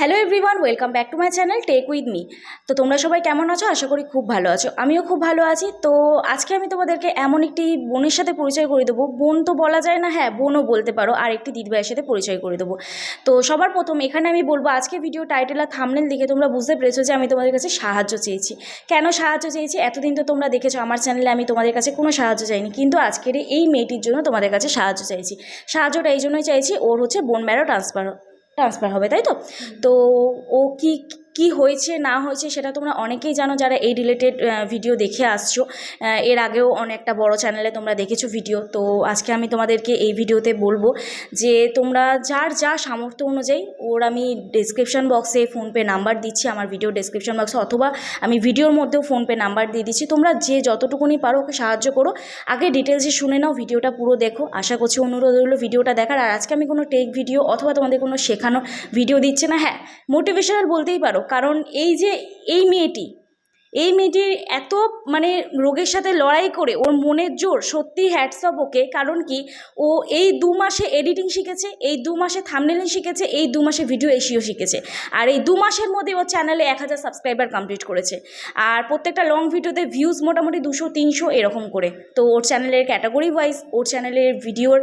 Hello everyone welcome back to my channel tech with me তো তোমরা সবাই কেমন আছো? আশা করি খুব ভালো আছো। আমিও খুব ভালো আছি। তো আজকে আমি তোমাদেরকে এমন একটি বোনের সাথে পরিচয় করে দেবো। বোন তো বলা যায় না হ্যাঁ বোনও বলতে পারো। আর একটি দিদিভাইয়ের সাথে পরিচয় করে দেবো। তো সবার প্রথম এখানে আমি বলব, আজকে ভিডিও টাইটেল আর থামনেল দেখে তোমরা বুঝতে পেরেছ যে আমি তোমাদের কাছে সাহায্য চেয়েছি। কেন সাহায্য চেয়েছি? এতদিন তো তোমরা দেখেছ, আমার চ্যানেলে আমি তোমাদের কাছে কোনো সাহায্য চাইনি। কিন্তু আজকের এই মেয়েটির জন্য তোমাদের কাছে সাহায্য চাইছি। সাহায্যটা এই জন্যই চাইছি, ওর হচ্ছে বোন ম্যারো ট্রান্সফার ট্রান্সফার হবে তাই তো? তো ও কি কি হয়েছে, না হয়েছে সেটা তোমরা অনেকেই জানো যারা এই রিলেটেড ভিডিও দেখে আসছো। এর আগেও অনেকটা বড় চ্যানেলে তোমরা দেখেছ ভিডিও তো আজকে আমি তোমাদেরকে এই ভিডিওতে বলব যে তোমরা যার যা সামর্থ্য অনুযায়ী, ওর আমি ডেসক্রিপশন বক্সে ফোনপে নাম্বার দিচ্ছি, আমার ভিডিও ডেসক্রিপশন বক্সে অথবা আমি ভিডিওর মধ্যেও ফোনপে নাম্বার দিয়ে দিচ্ছি। তোমরা যে যতটুকুনি পারো ওকে সাহায্য করো। আগে ডিটেলসে শুনে নাও ভিডিওটা পুরো দেখো। আশা করছি অনুরোধ রইল ভিডিওটা দেখার। আর আজকে আমি কোনো টেক ভিডিও অথবা তোমাদের কোনো শেখানো ভিডিও দিচ্ছে না। হ্যাঁ মোটিভেশনাল বলতেই পারো। কারণ এই যে এই মেয়েটি এই মেয়েটির এত মানে রোগের সাথে লড়াই করে, ওর মনের জোর সত্যি হ্যাটসঅপ ওকে। কারণ কি? ও এই দু মাসে এডিটিং শিখেছে, এই দু মাসে থামনেলিং শিখেছে, এই দু মাসে ভিডিও এসিও শিখেছে। আর এই দু মাসের মধ্যে ওর চ্যানেলে এক হাজার সাবস্ক্রাইবার কমপ্লিট করেছে। আর প্রত্যেকটা লং ভিডিওতে ভিউজ মোটামুটি দুশো, তিনশো এরকম করে। তো ওর চ্যানেলের ক্যাটাগরি ওয়াইজ ওর চ্যানেলের ভিডিওর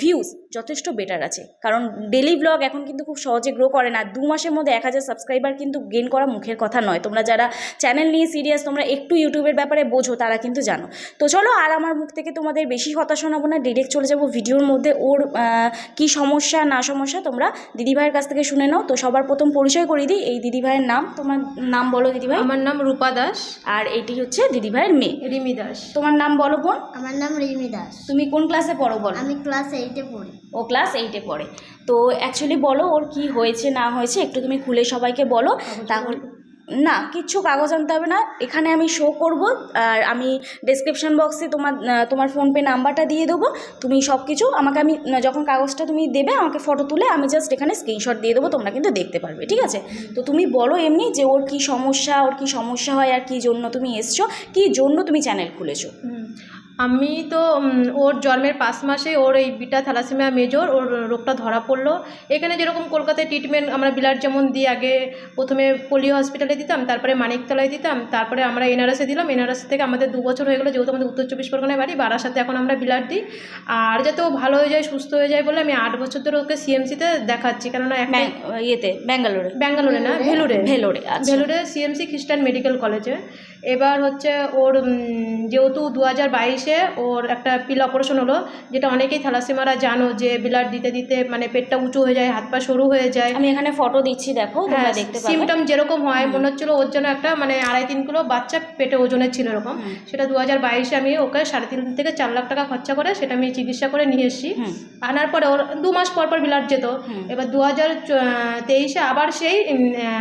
ভিউজ যথেষ্ট বেটার আছে। কারণ ডেলি ব্লগ এখন কিন্তু খুব সহজে গ্রো করে না। দু মাসের মধ্যে এক হাজার সাবস্ক্রাইবার কিন্তু গেন করা মুখের কথা নয়। তোমরা যারা চ্যানেল নিয়ে সিরিয়াস তোমরা একটু ইউটিউবের ব্যাপারে বোঝো তারা কিন্তু জানো। তো চলো আর আমার মুখ থেকে তোমাদের বেশি কথা শোনাবো না ডিরেক্ট চলে যাব ভিডিওর মধ্যে। ওর কি সমস্যা না সমস্যা তোমরা দিদিভাইয়ের কাছ থেকে শুনে নাও। তো সবার প্রথম পরিচয় করিয়ে দিই এই দিদিভাইয়ের নাম। তোমার নাম বলো দিদিভাই। আমার নাম রূপা দাস। আর এইটি হচ্ছে দিদিভাইয়ের মেয়ে। রিমি দাস। তোমার নাম বলো বোন। আমার নাম রিমি দাস। তুমি কোন ক্লাসে পড়ো বলো? আমি ক্লাস এইটে পড়ি। ও ক্লাস এইটে পড়ে। তো অ্যাকচুয়ালি বলো ওর কি হয়েছে না হয়েছে একটু তুমি খুলে সবাইকে বলো। তাহলে না কিচ্ছু কাগজ আনতে হবে না। এখানে আমি শো করব, আর আমি ডেসক্রিপশন বক্সে তোমার তোমার ফোনপে নাম্বারটা দিয়ে দেবো। তুমি সব কিছু আমাকে আমি, যখন কাগজটা তুমি দেবে, আমাকে ফটো তুলে আমি জাস্ট এখানে স্ক্রিনশট দিয়ে দেবো, তোমরা কিন্তু দেখতে পারবে, ঠিক আছে? তো তুমি বলো এমনি যে ওর কি সমস্যা, ওর কি সমস্যা হয়, আর কি জন্য তুমি এসছো, কি জন্য তুমি চ্যানেল খুলেছো। আমি তো ওর জন্মের পাঁচ মাসে ওর এই বিটা থ্যালাসেমিয়া মেজর ওর রোগটা ধরা পড়ল। এখানে যেরকম কলকাতায় ট্রিটমেন্ট আমরা বিলাট যেমন দিই আগে প্রথমে পোলিও হসপিটালে দিতাম তারপরে মানিকতলায় দিতাম তারপরে আমরা এনআরএসে দিলাম। এনআরএস থেকে আমাদের দু বছর হয়ে গেলো যেহেতু আমাদের উত্তর চব্বিশ পরগনায় বাড়ি বাড়ার সাথে এখন আমরা বিলাট দিই। আর যাতে ও ভালো হয়ে যায় সুস্থ হয়ে যায় বলে আমি আট বছর ধরে ওকে সিএমসিতে দেখাচ্ছি। কেননা ইয়েতে ব্যাঙ্গালোরে। ব্যাঙ্গালোরে না ভেলোরে। ভেলোরে ভেলুরে সিএমসি খ্রিস্টান মেডিকেল কলেজে এবার হচ্ছে ওর যেহেতু দু হাজার বাইশে ওর একটা পিল অপারেশন হলো যেটা অনেকেই থ্যালাসেমারা জানো যে ব্লাড দিতে দিতে মানে পেটটা উঁচু হয়ে যায় হাত পা সরু হয়ে যায়। আমি এখানে ফটো দিচ্ছি দেখো তোমরা হ্যাঁ দেখতে পাবে। সিমটম যেরকম হয় মনে হচ্ছিল ওর জন্য একটা মানে আড়াই তিন কিলো বাচ্চা পেটে ওজনের ছিল এরকম। সেটা দু হাজার বাইশে আমি ওকে সাড়ে তিন থেকে চার লাখ টাকা খরচা করে সেটা আমি চিকিৎসা করে নিয়ে এসেছি। আনার পরে ওর দু মাস পর পর ব্লাড যেত। এবার দু হাজার তেইশে আবার সেই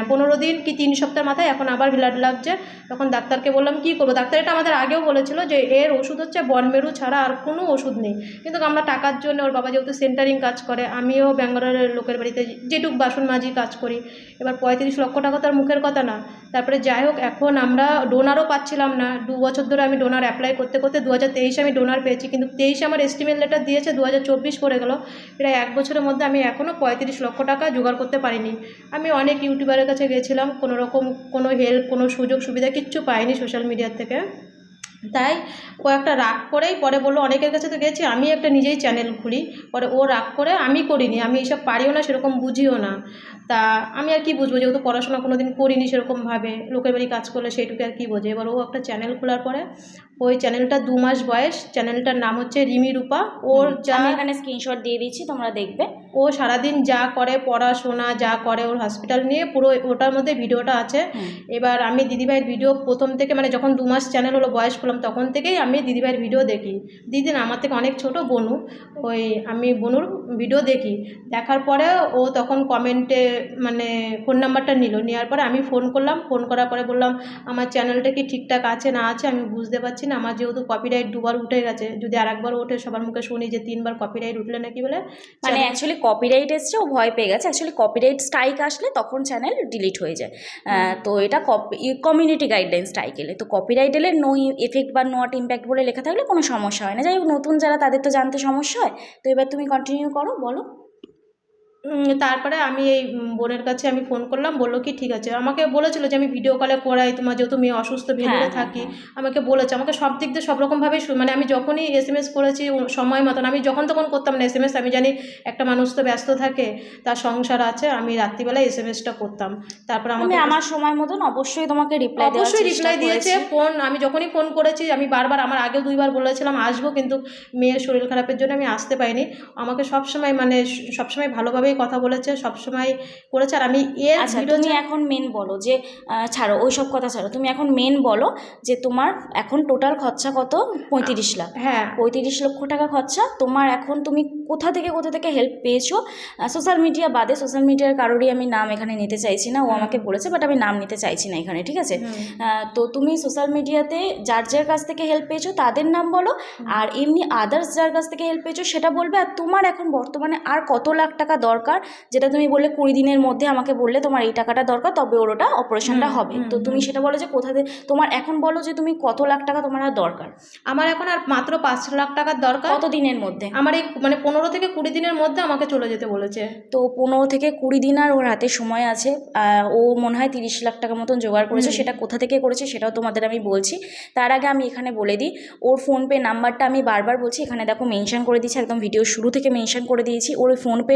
পনেরো দিন কি তিন সপ্তাহের মাথায় এখন আবার ব্লাড লাগছে। তখন ডাক্তারকে বললাম, কি করব? ডাক্তার এটা আমাদের আগেও বলেছিল যে, এর ওষুধ হচ্ছে বনমেরু ছাড়া আর কোনো ওষুধ নেই। কিন্তু আমরা টাকার জন্য ওর বাবা যেহেতু সেন্টারিং কাজ করে, আমিও ব্যাঙ্গালোরের লোকের বাড়িতে যেটুক বাসন মাজি কাজ করি। এবার পঁয়ত্রিশ লক্ষ টাকা তার মুখের কথা না। তারপরে যাই হোক, এখন আমরা ডোনারও পাচ্ছিলাম না। দু বছর ধরে আমি ডোনার অ্যাপ্লাই করতে করতে দু হাজার তেইশে আমি ডোনার পেয়েছি। কিন্তু তেইশে আমার এস্টিমেট লেটার দিয়েছে দু হাজার চব্বিশ পড়ে গেল। প্রায় এক বছরের মধ্যে আমি এখনও পঁয়ত্রিশ লক্ষ টাকা জোগাড় করতে পারিনি। আমি অনেক ইউটিউবারের কাছে গেছিলাম কোনো রকম কোনো হেল্প কোনো সুযোগ সুবিধা কিচ্ছু পাইনি সোশ্যাল মিডিয়ার থেকে। তাই ও একটা রাগ করেই পরে বলল, অনেকের কাছে তো গেছি, আমি একটা নিজেই চ্যানেল খুলি। পরে ও রাগ করে, আমি করিনি, আমি এইসব পারিও না, সেরকম বুঝিও না। তা আমি আর কি বুঝব, যেহেতু পড়াশোনা কোনো দিন করিনি সেরকমভাবে। লোকের বাড়ি কাজ করলে সেইটুকু আর কি বোঝে। এবার ও একটা চ্যানেল খোলার পরে ওই চ্যানেলটা দু মাস বয়স চ্যানেলটার নাম হচ্ছে রিমি রূপা। ওর যা আমি এখানে স্ক্রিনশট দিয়ে দিচ্ছি তোমরা দেখবে। ও সারাদিন যা করে পড়াশোনা যা করে ওর হসপিটাল নিয়ে পুরো ওটার মধ্যে ভিডিওটা আছে। এবার আমি দিদিভাইয়ের ভিডিও প্রথম থেকে মানে যখন দু মাস চ্যানেল হলো বয়স করলাম তখন থেকেই আমি দিদিভাইয়ের ভিডিও দেখি। দিদি না আমার থেকে অনেক ছোট বনু। ওই আমি বনুর ভিডিও দেখি। দেখার পরে ও তখন কমেন্টে মানে ফোন নাম্বারটা নিল। নেওয়ার পরে আমি ফোন করলাম। ফোন করার পরে বললাম আমার চ্যানেলটা কি ঠিকঠাক আছে না আছে? আমি বুঝতে পারছি না আমার যেহেতু কপিরাইট দুবার উঠে গেছে যদি আরেকবার ওঠে সবার মুখে শুনি যে তিনবার কপিরাইট উঠলে নাকি বলে? মানে অ্যাকচুয়ালি কপিরাইট এসছে ও ভয় পেয়ে গেছে। অ্যাকচুয়ালি কপিরাইট স্ট্রাইক আসলে তখন চ্যানেল ডিলিট হয়ে যায়। তো এটা কমিউনিটি গাইডলাইন স্ট্রাইক এলে। তো কপিরাইট এলে নো এফেক্ট বা নট ইম্প্যাক্ট বলে লেখা থাকলে কোনো সমস্যা হয় না। যাই হোক নতুন যারা তাদের তো জানতে সমস্যা হয়। তো এবার তুমি কন্টিনিউ করো বলো। তারপরে আমি এই বোনের কাছে আমি ফোন করলাম বলল কি ঠিক আছে। আমাকে বলেছিল যে আমি ভিডিও কলে করাই তোমার যেহেতু মেয়ে অসুস্থ ভেতরে হ্যাঁ, থাকি। আমাকে বলেছে আমাকে সব দিক দিয়ে সব রকমভাবে মানে আমি যখনই এস এম এস করেছি সময় মতন আমি যখন তখন করতাম না এস এম এস আমি জানি একটা মানুষ তো ব্যস্ত থাকে তার সংসার আছে আমি রাত্রিবেলায় এস এম এসটা করতাম। তারপর আমি আমাকে আমার সময় মতন অবশ্যই তোমাকে রিপ্লাই অবশ্যই রিপ্লাই দিয়েছে ফোন আমি যখনই ফোন করেছি আমি বারবার আমার আগেও দুইবার বলেছিলাম আসব কিন্তু মেয়ের শরীর খারাপের জন্য আমি আসতে পারিনি। আমাকে সবসময় মানে সবসময় ভালোভাবেই কথা বলেছে সবসময় করেছে। আর আমি এর আচ্ছা তুমি এখন মেন বলো যে ছাড়ো ওই সব কথা ছাড়ো। তুমি এখন মেন বলো যে তোমার এখন টোটাল খরচা কত? পঁয়ত্রিশ লাখ। হ্যাঁ। পঁয়ত্রিশ লক্ষ টাকা খরচা। তোমার এখন তুমি কোথা থেকে কোথা থেকে হেল্প পেয়েছ? সোশ্যাল মিডিয়া বাদে সোশ্যাল মিডিয়ার কারোরই আমি নাম এখানে নিতে চাইছি না। ও আমাকে বলেছে বাট আমি নাম নিতে চাইছি না এখানে ঠিক আছে? তো তুমি সোশ্যাল মিডিয়াতে যার যার কাছ থেকে হেল্প পেয়েছ তাদের নাম বলো। আর এমনি আদার্স যার কাছ থেকে হেল্প পেয়েছ সেটা বলবে। আর তোমার এখন বর্তমানে আর কত লাখ টাকা দরকার। যেটা তুমি বললে কুড়ি দিনের মধ্যে আমাকে বললে তোমার এই টাকাটা দরকার তবে ওর ওটা অপারেশনটা হবে। তো তুমি সেটা বলো যে কোথা থেকে তোমার এখন বলো যে তুমি কত লাখ টাকা তোমার আর দরকার? আমার এখন আর মাত্র পাঁচ লাখ টাকার দরকার। কত দিনের মধ্যে? আমার এই মানে পনেরো থেকে কুড়ি দিনের মধ্যে আমাকে চলে যেতে বলেছে। তো পনেরো থেকে কুড়ি দিন আর ওর হাতে সময় আছে। ও মনে হয় তিরিশ লাখ টাকা মতন জোগাড় করেছে। সেটা কোথা থেকে করেছে সেটাও তোমাদের আমি বলছি। তার আগে আমি এখানে বলে দিই ওর ফোনপে নাম্বারটা আমি বারবার বলছি। এখানে দেখো মেনশন করে দিয়েছি একদম ভিডিও শুরু থেকে মেনশন করে দিয়েছি। ওর ফোনপে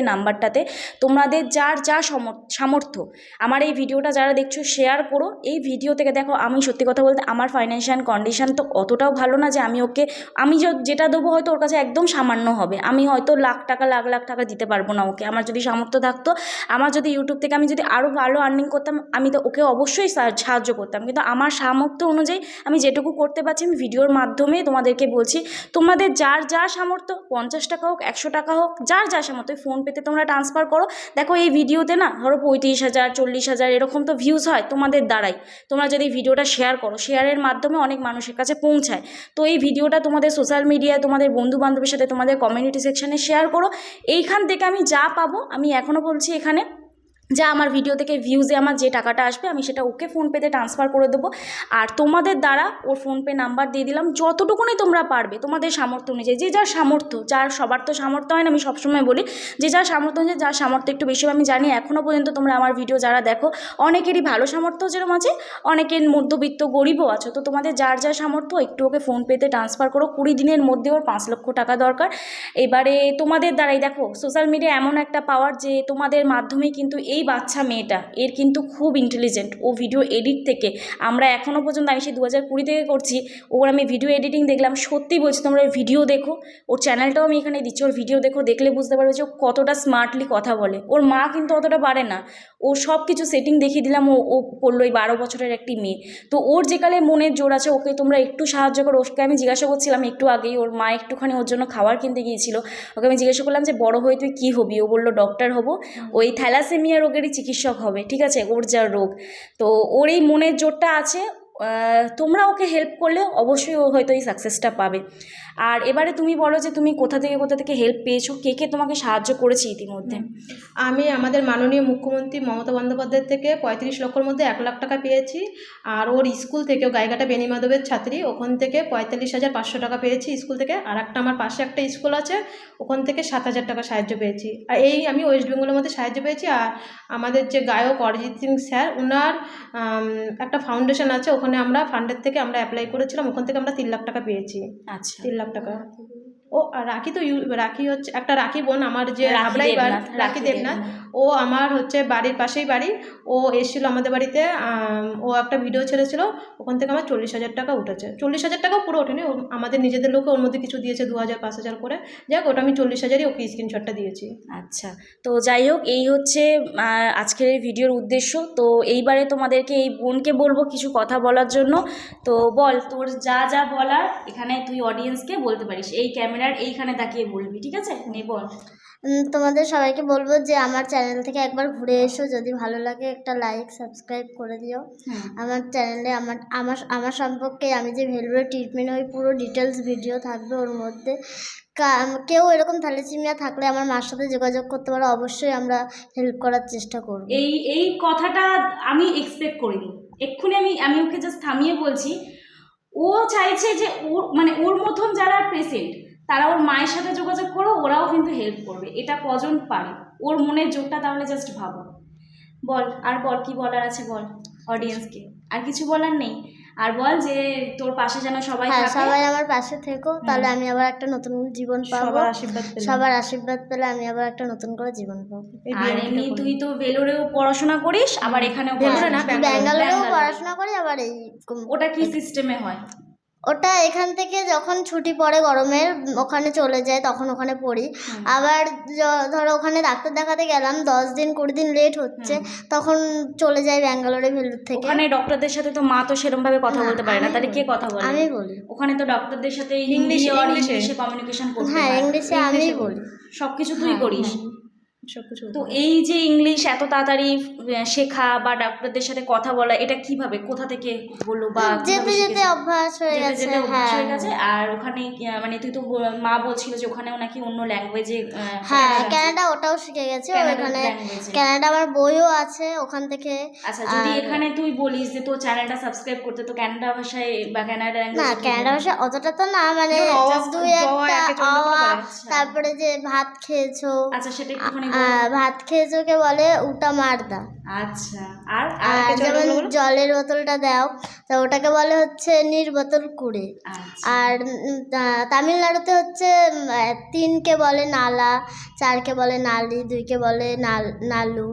নাম্বারটাতে তোমাদের যার যা সমর- সামর্থ্য। আমার এই ভিডিওটা যারা দেখছ শেয়ার করো। এই ভিডিও থেকে দেখো, আমি সত্যি কথা বলতে আমার ফাইন্যান্সিয়াল কন্ডিশন তো অতটাও ভালো না যে আমি ওকে, আমি যেটা দেবো হয়তো ওর কাছে একদম সামান্য হবে। আমি হয়তো লাখ টাকা, লাখ লাখ টাকা দিতে পারব না ওকে। আমার যদি সামর্থ্য থাকতো, আমার যদি ইউটিউব থেকে আমি যদি আরও ভালো আর্নিং করতাম, আমি তো ওকে অবশ্যই সাহায্য করতাম। কিন্তু আমার সামর্থ্য অনুযায়ী আমি যেটুকু করতে পারছি, আমি ভিডিওর মাধ্যমে তোমাদেরকে বলছি, তোমাদের যার যা সামর্থ্য, পঞ্চাশ টাকা হোক, একশো টাকা হোক, যার যা সামর্থ্য ফোন পেতে তোমরা ট্রান্সফার করো। দেখো এই ভিডিওতে না ধরো পঁয়ত্রিশ হাজার, চল্লিশ হাজার এরকম তো ভিউজ হয় তোমাদের দ্বারাই। তোমরা যদি ভিডিওটা শেয়ার করো শেয়ারের মাধ্যমে অনেক মানুষের কাছে পৌঁছায়। তো এই ভিডিওটা তোমাদের সোশ্যাল মিডিয়ায় তোমাদের বন্ধু বান্ধবের সাথে তোমাদের কমিউনিটি সেকশানে শেয়ার করো। এইখান থেকে আমি যা পাবো আমি এখনও বলছি এখানে। যা আমার ভিডিও থেকে ভিউজে আমার যে টাকাটা আসবে, আমি সেটা ওকে ফোনপেতে ট্রান্সফার করে দেবো। আর তোমাদের দ্বারা ওর ফোনপে নাম্বার দিয়ে দিলাম, যতটুকুনি তোমরা পারবে, তোমাদের সামর্থ্য অনুযায়ী, যে যার সামর্থ্য, যার, সবার তো সামর্থ্য হয় না, আমি সবসময় বলি, যে যার সামর্থ্য অনুযায়ী, যার সামর্থ্য একটু বেশি আমি জানি এখনও পর্যন্ত তোমরা আমার ভিডিও যারা দেখো, অনেকেরই ভালো সামর্থ্য যেরকম আছে, অনেকের মধ্যবিত্ত গরিবও আছো। তো তোমাদের যার যার সামর্থ্য, একটু ওকে ফোনপেতে ট্রান্সফার করো, কুড়ি দিনের মধ্যে ওর পাঁচ লক্ষ টাকা দরকার। এবারে তোমাদের দ্বারাই দেখো সোশ্যাল মিডিয়া এমন একটা পাওয়ার যে তোমাদের মাধ্যমেই কিন্তু এই বাচ্চা মেয়েটা এর কিন্তু খুব ইন্টেলিজেন্ট ও ভিডিও এডিট থেকে আমরা এখনও পর্যন্ত আমি সেই দু হাজার কুড়ি থেকে করছি ওর আমি ভিডিও এডিটিং দেখলাম সত্যি বলছি তোমরা ভিডিও দেখো। ওর চ্যানেলটাও আমি এখানে দিচ্ছি ওর ভিডিও দেখো দেখলে বুঝতে পারবে যে ও কতটা স্মার্টলি কথা বলে। ওর মা কিন্তু অতটা পারে না। ও সব কিছু সেটিং দেখিয়ে দিলাম ও ও করল এই বারো বছরের একটি মেয়ে। তো ওর যেকালে মনের জোর আছে ওকে তোমরা একটু সাহায্য করো। ওকে আমি জিজ্ঞাসা করছিলাম একটু আগেই ওর মা একটুখানি ওর জন্য খাবার কিনতে গিয়েছিল। ওকে আমি জিজ্ঞাসা করলাম যে বড় হয়ে তুই কী হবি? ও বলল ডক্টর হব। ওই থ্যালাসেমিয়া রোগেরই চিকিৎসক হবে ঠিক আছে? ওর যা রোগ। তো ওর এই মনের জোরটা আছে তোমরা ওকে হেল্প করলে অবশ্যই ও হয়তো এই সাকসেসটা পাবে। আর এবারে তুমি বলো যে তুমি কোথা থেকে কোথা থেকে হেল্প পেয়েছ? কে কে তোমাকে সাহায্য করেছে ইতিমধ্যে? আমি আমাদের মাননীয় মুখ্যমন্ত্রী মমতা বন্দ্যোপাধ্যায়ের থেকে পঁয়ত্রিশ লক্ষর মধ্যে এক লাখ টাকা পেয়েছি। আর ওর স্কুল থেকেও গাইঘাটা বেনি মাধবের ছাত্রী, ওখান থেকে পঁয়তাল্লিশ হাজার পাঁচশো টাকা পেয়েছি স্কুল থেকে। আর একটা আমার পাশে একটা স্কুল আছে, ওখান থেকে সাত হাজার টাকা সাহায্য পেয়েছি। আর এই আমি ওয়েস্ট বেঙ্গলের মধ্যে সাহায্য পেয়েছি। আর আমাদের যে গায়ক অরিজিৎ সিং স্যার ওনার একটা ফাউন্ডেশন আছে, ওখানে আমরা ফান্ডের থেকে আমরা অ্যাপ্লাই করেছিলাম ওখান থেকে আমরা তিন লাখ টাকা পেয়েছি। আচ্ছা। তিন লাখ টাকা। ও আর রাখি তো রাখি হচ্ছে একটা রাখি বোন আমার যে রাখি দেবনাথ, রাখি দেবনাথ। ও আমার হচ্ছে বাড়ির পাশেই বাড়ি। ও এসেছিল আমাদের বাড়িতে ও একটা ভিডিও ছেড়েছিল ওখান থেকে আমার চল্লিশ হাজার টাকা উঠেছে। চল্লিশ হাজার টাকাও পুরো ওঠেনি ও আমাদের নিজেদের লোকে ওর মধ্যে কিছু দিয়েছে দু হাজার পাঁচ হাজার করে। যাক ওটা আমি চল্লিশ হাজারই ওকে স্ক্রিনশটটা দিয়েছি। আচ্ছা তো যাই হোক এই হচ্ছে আজকের এই ভিডিওর উদ্দেশ্য। তো এইবারে তোমাদেরকে এই বোনকে বলব কিছু কথা বলার জন্য। তো বল তোর যা যা বলার এখানে তুই অডিয়েন্সকে বলতে পারিস। এই ক্যামেরার এইখানে তাকিয়ে বলবি ঠিক আছে? নে বল। তোমাদের সবাইকে বলব যে আমার চ্যানেল থেকে একবার ঘুরে এসো যদি ভালো লাগে একটা লাইক সাবস্ক্রাইব করে দিও। আমার চ্যানেলে আমার আমার আমার সম্পর্কে আমি যে ভেলুরে ট্রিটমেন্ট হই পুরো ডিটেলস ভিডিও থাকবে ওর মধ্যে। কেউ এরকম থ্যালাসেমিয়া থাকলে আমার মার সাথে যোগাযোগ করতে পারো অবশ্যই আমরা হেল্প করার চেষ্টা করব। এই এই কথাটা আমি এক্সপেক্ট করিনি। এক্ষুনি আমি আমি ওকে জাস্ট থামিয়ে বলছি। ও চাইছে যে ওর মানে ওর মতন যারা পেশেন্ট তারা ওর মায়ের সাথে যোগাযোগ করো ওরাও কিন্তু হেল্প করবে। এটা কজন পারে? ওর মনের জোরটা তাহলে জাস্ট ভাবো। বল আর বল কি বলার আছে বল অডিয়েন্সকে আর কিছু বলার নেই? আর বল যে তোর পাশে যেন সবাই হ্যাঁ থাকে। সবাই আমার পাশে থেকো। তাহলে আমি আবার একটা নতুন জীবন পাবো। সবার আশীর্বাদ পেলাম। সবার আশীর্বাদ পেলে আমি আবার একটা নতুন করে জীবন পাবো। আর এমনি তুই তো ভেলোরেও পড়াশোনা করিস আবার এখানেও না, পড়াশোনা। ব্যাঙ্গালোর। ব্যাঙ্গালোরেও পড়াশোনা করি আবার এই ওটা কি সিস্টেমে হয়? ওটা এখান থেকে যখন ছুটি পড়ে গরমের ওখানে চলে যায় তখন ওখানে পড়ি। আবার ধরো ওখানে ডাক্তার দেখাতে গেলাম দশ দিন কুড়ি দিন লেট হচ্ছে তখন চলে যাই ব্যাঙ্গালোরে ভেলুর থেকে। ওখানে ডক্টরদের সাথে তো মা তো সেরকম ভাবে কথা বলতে পারে না তাহলে কে কথা বলে? আমি বলি। ওখানে তো ডক্টরদের সাথে ইংলিশ- ইংলিশ কমিউনিকেশন করতে হ্যাঁ ইংলিশে আমি বলি। সবকিছু তুই হ্যাঁ, করিস। সবকিছু তো এই যে ইংলিশ এত তাড়াতাড়ি শেখা বা ডাক্তারদের সাথে কথা বলা এটা কীভাবে? কোথা থেকে হলো বা যেতে যেতে অভ্যাস হয়ে গেছে অভ্যাস হ্যাঁ গেছে। আর ওখানে মানে তুই তো মা বলছিল যে ওখানেও নাকি অন্য ল্যাঙ্গুয়েজে হ্যাঁ ক্যানাডা ওটাও শিখে গেছে ওখানে ক্যানাডা আমার বইও আছে ওখান থেকে। আচ্ছা যদি এখানে তুই বলিস যে তোর চ্যানেলটা সাবস্ক্রাইব করতে তো কানাডা ভাষায় বা কানাডা না ক্যানাডা ভাষা অতটা তো না মানে দুই একটা আওয়া। তারপরে যে ভাত খেয়েছো। আচ্ছা সেটা একটুখানি ভাত খেয়েছো কে বলে উটা মারদা। আচ্ছা আর আর যেমন জলের বোতলটা দাও তা ওটাকে বলে হচ্ছে নির বোতল কুড়ে। আচ্ছা। আর তামিলনাড়ুতে হচ্ছে তিনকে বলে নালা চারকে বলে নালি দুইকে বলে নাল নালু।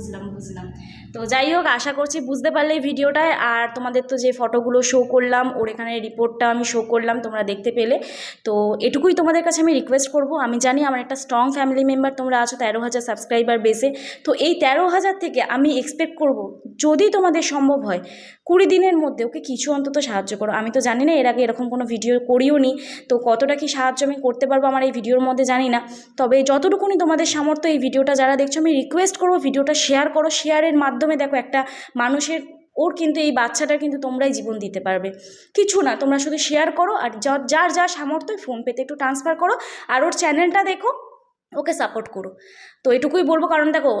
বুঝলাম বুঝলাম। তো যাই হোক, আশা করছি বুঝতে পারলে এই ভিডিওটায়। আর তোমাদের তো যে ফটোগুলো শো করলাম, ওর এখানে রিপোর্টটা আমি শো করলাম, তোমরা দেখতে পেলে। তো এটুকুই তোমাদের কাছে আমি রিকোয়েস্ট করব। আমি জানি আমার একটা স্ট্রং ফ্যামিলি মেম্বার তোমরা আছো তেরো হাজার সাবস্ক্রাইবার বেসে তো এই তেরো হাজার থেকে আমি এক্সপেক্ট করব, যদি তোমাদের সম্ভব হয়, কুড়ি দিনের মধ্যে ওকে কিছু অন্তত সাহায্য করো। আমি তো জানি না, এর আগে এরকম কোনো ভিডিও করিও নি। তো কতটা কি সাহায্য আমি করতে পারব আমার এই ভিডিওর মধ্যে জানি না। তবে যতটুকুনি তোমাদের সামর্থ্য এই ভিডিওটা যারা দেখছ, আমি রিকোয়েস্ট করব ভিডিওটা শেয়ার করো শেয়ারের মাধ্যমে দেখো একটা মানুষের, ওর কিন্তু এই বাচ্চাটার কিন্তু তোমরাই জীবন দিতে পারবে। কিছু না, তোমরা শুধু শেয়ার করো আর যার যা সামর্থ্য ফোন পেতে একটু ট্রান্সফার করো আর ওর চ্যানেলটা দেখো, ওকে সাপোর্ট করো। তো এটুকুই বলব, কারণ দেখো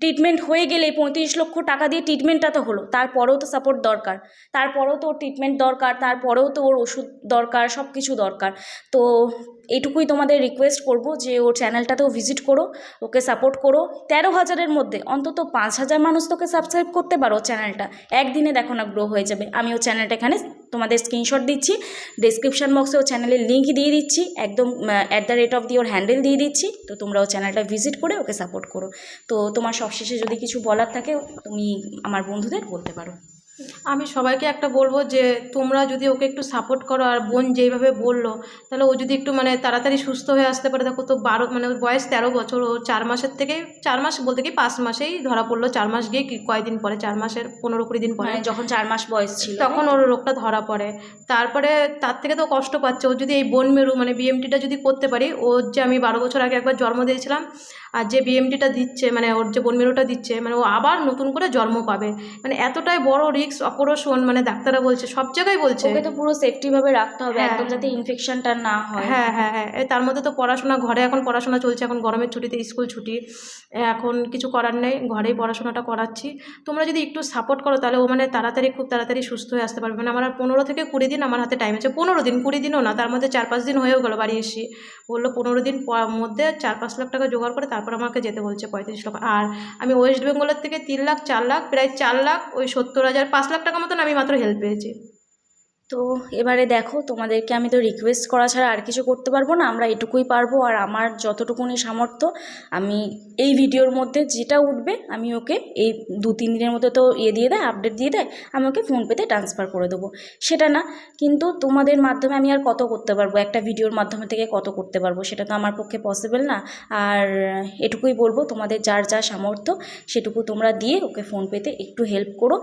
ট্রিটমেন্ট হয়ে গেলে পঁয়ত্রিশ লক্ষ টাকা দিয়ে ট্রিটমেন্টটা তো হলো, তারপরেও তো সাপোর্ট দরকার, তারপরেও তো ওর ট্রিটমেন্ট দরকার, তারপরেও তো ওর ওষুধ দরকার সব কিছু দরকার। তো এইটুকুই তোমাদের রিকোয়েস্ট করব যে ওর চ্যানেলটাতেও ভিজিট করো, ওকে সাপোর্ট করো। তেরো হাজারের মধ্যে অন্তত পাঁচ হাজার মানুষ তোকে সাবস্ক্রাইব করতে পারো চ্যানেলটা একদিনে দেখো না গ্রো হয়ে যাবে। আমি ও চ্যানেলটা এখানে তোমাদের স্ক্রিনশট দিচ্ছি। ডিসক্রিপশন বক্সে ও চ্যানেলের লিঙ্ক দিয়ে দিচ্ছি। একদম at the rate of the or handle দিয়ে দিচ্ছি। তো তোমরা ও চ্যানেলটা ভিজিট করে ওকে সাপোর্ট করো। তো তোমার সবশেষে যদি কিছু বলার থাকে, তুমি আমার বন্ধুদের বলতে পারো। আমি সবাইকে একটা বলব যে তোমরা যদি ওকে একটু সাপোর্ট করো আর বোন যেইভাবে বলল তাহলে ও যদি একটু মানে তাড়াতাড়ি সুস্থ হয়ে আসতে পারে। দেখো তো বারো মানে ওর বয়স তেরো বছর ও চার মাসের থেকে চার মাস বলতে কি পাঁচ মাসেই ধরা পড়ল। চার মাস গিয়ে কি কয়দিন পরে চার মাসের পনেরো কুড়ি দিন পরে মানে যখন চার মাস বয়স ছিল। তখন ওর রোগটা ধরা পড়ে। তারপরে তার থেকে তো কষ্ট পাচ্ছে। ও যদি এই বোন মেরু মানে বিএমটিটা যদি করতে পারি ওর যে আমি বারো বছর আগে একবার জন্ম দিয়েছিলাম আর যে বিএমটিটা দিচ্ছে মানে ওর যে বোন মেরুটা দিচ্ছে মানে ও আবার নতুন করে জন্ম পাবে। মানে এতটাই বড় রিস্ক অপারেশন মানে ডাক্তাররা বলছে সব জায়গায় বলছে। ওকে তো পুরো সেফটি ভাবে রাখতে হবে হ্যাঁ। একদম যাতে ইনফেকশনটা না হয়। হ্যাঁ হ্যাঁ হ্যাঁ। তার মধ্যে তো পড়াশোনা ঘরে এখন পড়াশোনা চলছে এখন গরমের ছুটিতে স্কুল ছুটি। এখন কিছু করার নেই ঘরেই পড়াশোনাটা করাচ্ছি। তোমরা যদি একটু সাপোর্ট করো তাহলে ও মানে তাড়াতাড়ি খুব তাড়াতাড়ি সুস্থ হয়ে আসতে পারবে। মানে আমার আর পনেরো থেকে কুড়ি দিন আমার হাতে টাইম আছে। পনেরো দিন কুড়ি দিনও না তার মধ্যে চার পাঁচ দিন হয়েও গেলো বাড়ি এসে। বলল পনেরো দিন মধ্যে চার পাঁচ লাখ টাকা জোগাড় করে তারপর আমাকে যেতে বলছে পঁয়ত্রিশ লাখ। আর আমি ওয়েস্ট বেঙ্গলের থেকে তিন লাখ চার লাখ প্রায় চার লাখ ওই সত্তর হাজার পাঁচ লাখ টাকা মতন আমি মাত্র হেল্প পেয়েছি। তো এবারে দেখো, তোমাদেরকে আমি তো রিকোয়েস্ট করা ছাড়া আর কিছু করতে পারব না, আমরা এটুকুই পারব। আর আমার যতটুকুনি সামর্থ্য, আমি এই ভিডিওর মধ্যে যেটা উঠবে, আমি ওকে এই দু তিন দিনের মধ্যে তো ইয়ে দিয়ে দেয় আপডেট দিয়ে দেয়, আমি ওকে ফোনপেতে ট্রান্সফার করে দেবো। সেটা না, কিন্তু তোমাদের মাধ্যমে আমি আর কত করতে পারব? একটা ভিডিওর মাধ্যমে থেকে কত করতে পারব? সেটা তো আমার পক্ষে পসিবল না। আর এটুকুই বলব, তোমাদের যার যা সামর্থ্য, সেটুকু তোমরা দিয়ে ওকে ফোনপেতে একটু হেল্প করো।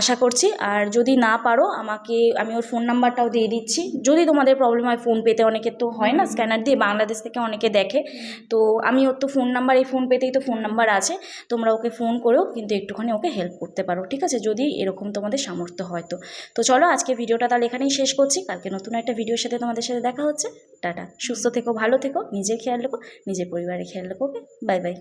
আশা করছি, আর যদি না পারো, আমাকে আমি ওর ফোন নাম্বারটাও দিয়ে দিচ্ছি। যদি তোমাদের প্রবলেম হয় ফোন পেতে অনেকে তো হয় না স্ক্যানার দিয়ে বাংলাদেশ থেকে অনেকে দেখে। তো আমি ওর তো ফোন নাম্বার এই ফোন পেতেই তো ফোন নাম্বার আছে। তোমরা ওকে ফোন করেও কিন্তু একটুখানি ওকে হেল্প করতে পারো ঠিক আছে? যদি এরকম তোমাদের সামর্থ্য হয় তো। তো চলো আজকে ভিডিওটা তাহলে এখানেই শেষ করছি। কালকে নতুন একটা ভিডিওর সাথে তোমাদের সাথে দেখা হচ্ছে। টাটা। সুস্থ থেকো ভালো থেকো নিজের খেয়াল রেখো নিজের পরিবারের খেয়াল রেখো ওকে? Bye bye